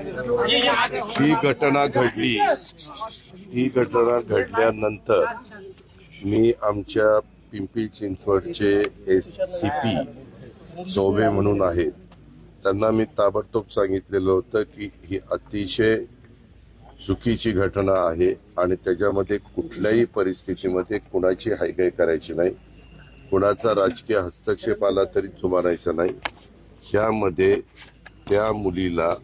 ही घटना घडली. ही घटना घडल्यानंतर मी आमच्या पिंपरी चिंचवडचे एस सी पी चौबे म्हणून आहेत. त्यांना मी ताबडतोब सांगितलेलं होतं की ही अतिशय चुकीची घटना आहे आणि त्याच्यामध्ये कुठल्याही परिस्थितीमध्ये कुणाची हायगाय करायची नाही. कुणाचा राजकीय हस्तक्षेप आला तरी जुमानायचा नाही. ह्यामध्ये त्या मुलीला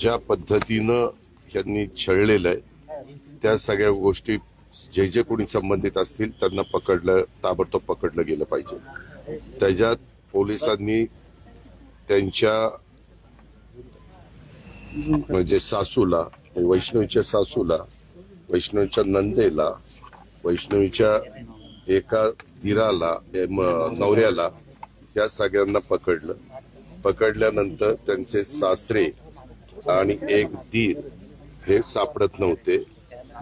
ज्या पद्धतीनं त्यांनी छळलेलं आहे त्या सगळ्या गोष्टी जे जे कोणी संबंधित असतील त्यांना पकडलं ताबडतोब पकडलं गेलं पाहिजे. त्याच्यात पोलिसांनी त्यांच्या म्हणजे सासूला वैष्णवीच्या सासूला वैष्णवीच्या नंदेला वैष्णवीच्या एका दिराला नवऱ्याला या सगळ्यांना पकडलं. पकडल्यानंतर त्यांचे सासरे आणि एक दीर हे सापडत नव्हते.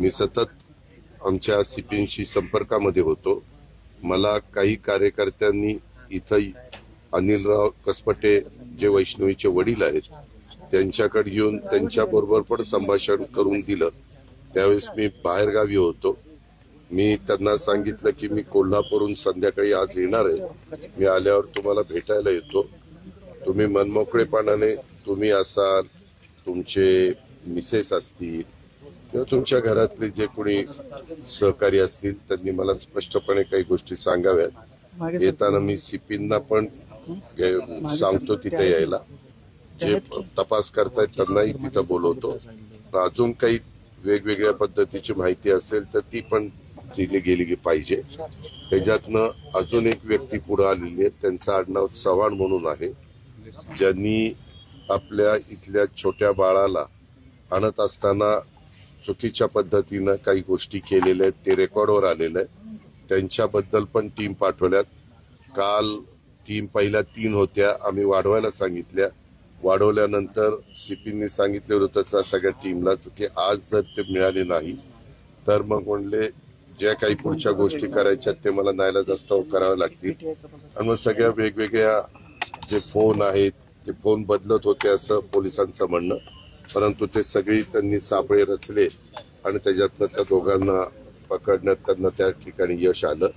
मी सतत आमच्या सिपींशी संपर्कामध्ये होतो. मला काही कार्यकर्त्यांनी इथं अनिलराव कसपटे जे वैष्णवीचे वडील आहेत त्यांच्याकडे येऊन त्यांच्या बरोबर पण संभाषण करून दिलं. त्यावेळेस मी बाहेरगावी होतो. मी त्यांना सांगितलं की मी कोल्हापूरहून संध्याकाळी आज येणार आहे. मी आल्यावर तुम्हाला भेटायला येतो. तुम्ही मनमोकळेपणाने तुम्ही असाल तुमचे मिसेस असतील किंवा तुमच्या घरातले जे कोणी सहकारी असतील त्यांनी मला स्पष्टपणे काही गोष्टी सांगाव्यात. येताना मी सीपींना पण सांगतो तिथे यायला. जे तपास करतायत त्यांनाही तिथं बोलवतो. अजून काही वेगवेगळ्या पद्धतीची माहिती असेल तर ती पण दिली गेली पाहिजे. त्याच्यातनं अजून एक व्यक्ती पुढे आलेली आहे. त्यांचं आडनाव चव्हाण म्हणून आहे. ज्यांनी आपल्या इथल्या छोट्या बाळाला आणत असताना चुकीच्या पद्धतीनं काही गोष्टी केलेल्या आहेत ते रेकॉर्डवर आलेलं आहे. त्यांच्याबद्दल पण टीम पाठवल्यात. काल टीम पहिल्या तीन होत्या आम्ही वाढवायला सांगितल्या. वाढवल्यानंतर सीपींनी सांगितलं होतं त्या सगळ्या टीमलाच की आज जर ते मिळाले नाही तर मग म्हणले ज्या काही पुढच्या गोष्टी करायच्या ते मला न्यायला जास्त कराव्या लागतील. आणि मग सगळ्या वेगवेगळ्या जे फोन आहेत ते फोन बदलत होते असं पोलिसांचं म्हणणं. परंतु ते सगळी त्यांनी सापळे रचले आणि त्याच्यातनं त्या दोघांना पकडण्यात त्यांना त्या ठिकाणी यश आलं.